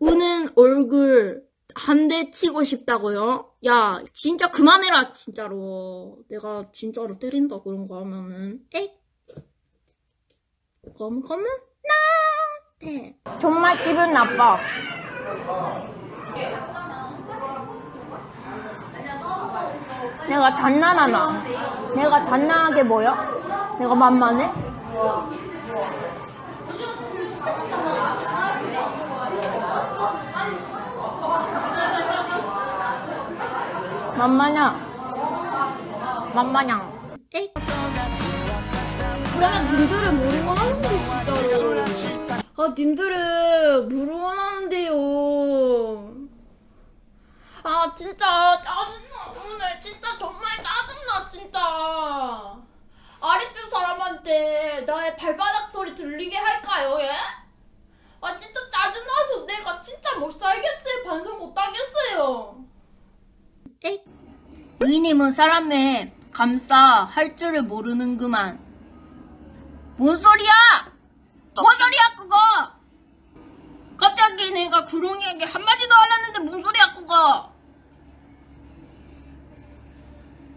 우는 얼굴 한 대 치고 싶다고요? 야, 진짜 그만해라, 진짜로. 내가 진짜로 때린다, 그런 거 하면은. 에이. 그럼, 그러면, 나! 네. 정말 기분 나빠. 내가 장난하나? 내가 장난하게 보여? 내가 만만해? 만마냐? 만마냥. 에이. 그러면 님들은 모르고 하는데 진짜로. 아 님들은 모르고 하는데요. 아 진짜 짜증나 오늘 진짜 정말 짜증나 진짜. 아래쪽 사람한테 나의 발바닥 소리 들리게 할까요 예? 아 진짜 짜증나서 내가 진짜 못 살겠어요 반성 못 하겠어요. 에이. 위님은 사람의 감싸 할 줄을 모르는구만. 뭔 소리야? 뭔 소리야 그거? 갑자기 내가 구렁이에게 한마디도 안 했는데 뭔 소리야 그거?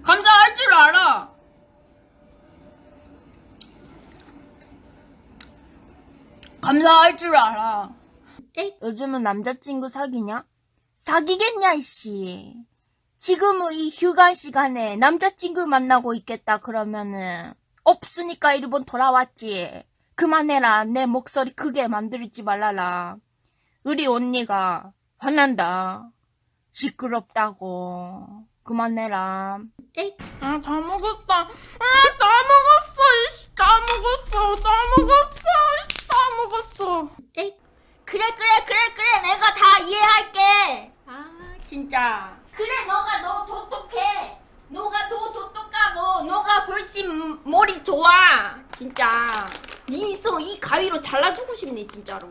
감사할 줄 알아. 감사할 줄 알아. 에이, 요즘은 남자친구 사귀냐? 사귀겠냐, 이씨. 지금은 이 휴가 시간에 남자친구 만나고 있겠다 그러면은 없으니까 일본 돌아왔지. 그만해라. 내 목소리 크게 만들지 말라라. 우리 언니가 화난다. 시끄럽다고. 그만해라. 에이, 아, 다 먹었어. 아, 다 먹었어. 이씨, 다 먹었어. 다 먹었어. 이씨, 다 먹었어. 에이. 그래, 그래, 그래, 그래. 내가 다 이해할게. 아, 진짜. 그래, 너가 너 똑똑해. 너가 더 똑똑하고, 너가 훨씬 머리 좋아. 진짜. 니소 이 가위로 잘라주고 싶네, 진짜로.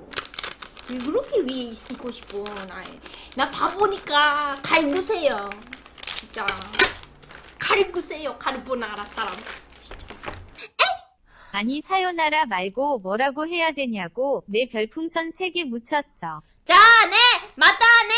왜 그렇게 위에 있고 싶어, 나. 나 바보니까 갈구세요. 진짜. 갈구세요, 카르보나라 사람. 진짜. 아니 사요나라 말고 뭐라고 해야 되냐고 내 별풍선 3개 묻혔어. 자, 네, 맞다, 네.